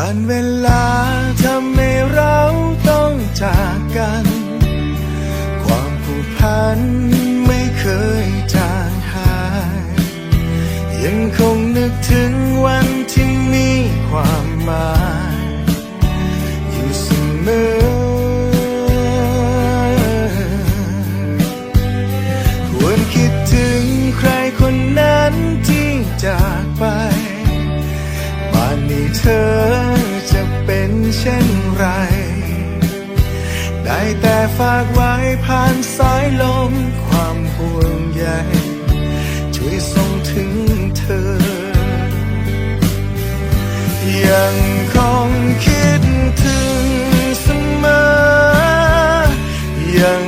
การเวลาทำให้เราต้องจากกัน ความผูกพันไม่เคยจางหาย ยังคงนึกถึงวันที่มีความหมาย ได้แต่ฝากไว้ผ่านสายลม ความห่วงใยช่วยส่งถึงเธอ ยังคงคิดถึงเสมอยัง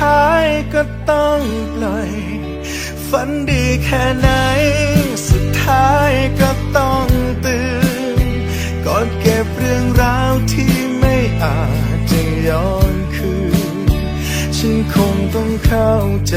ท้ายก็ต้องปล่อย ฝันดีแค่ไหน สุดท้ายก็ต้องตื่นกอดเก็บเรื่องราวที่ไม่อาจจะย้อนคืน ฉันคงต้องเข้าใจ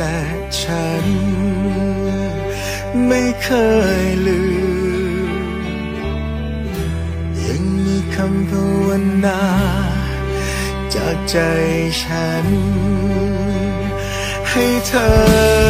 และฉัน ไม่เคยลืม ยังมีคำภาวนา จากใจฉัน ให้เธอ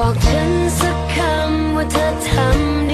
บอกฉันสักคำว่าเธอทำ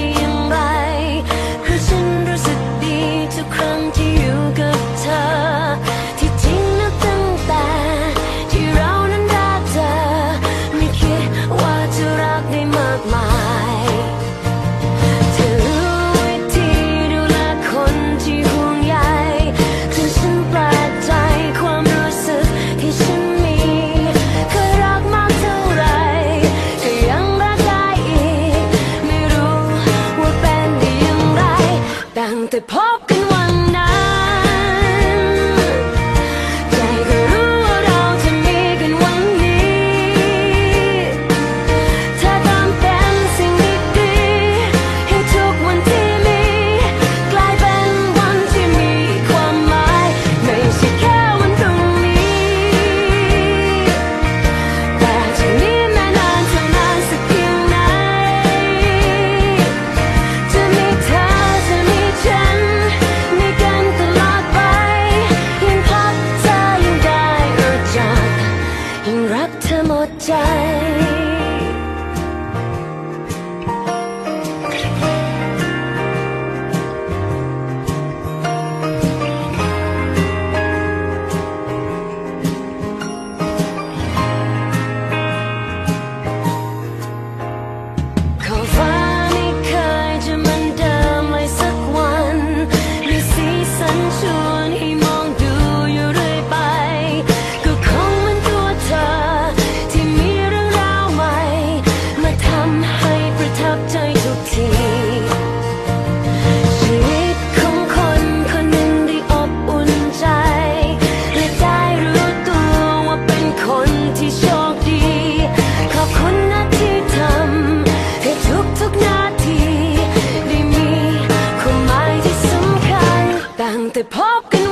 ตั้ง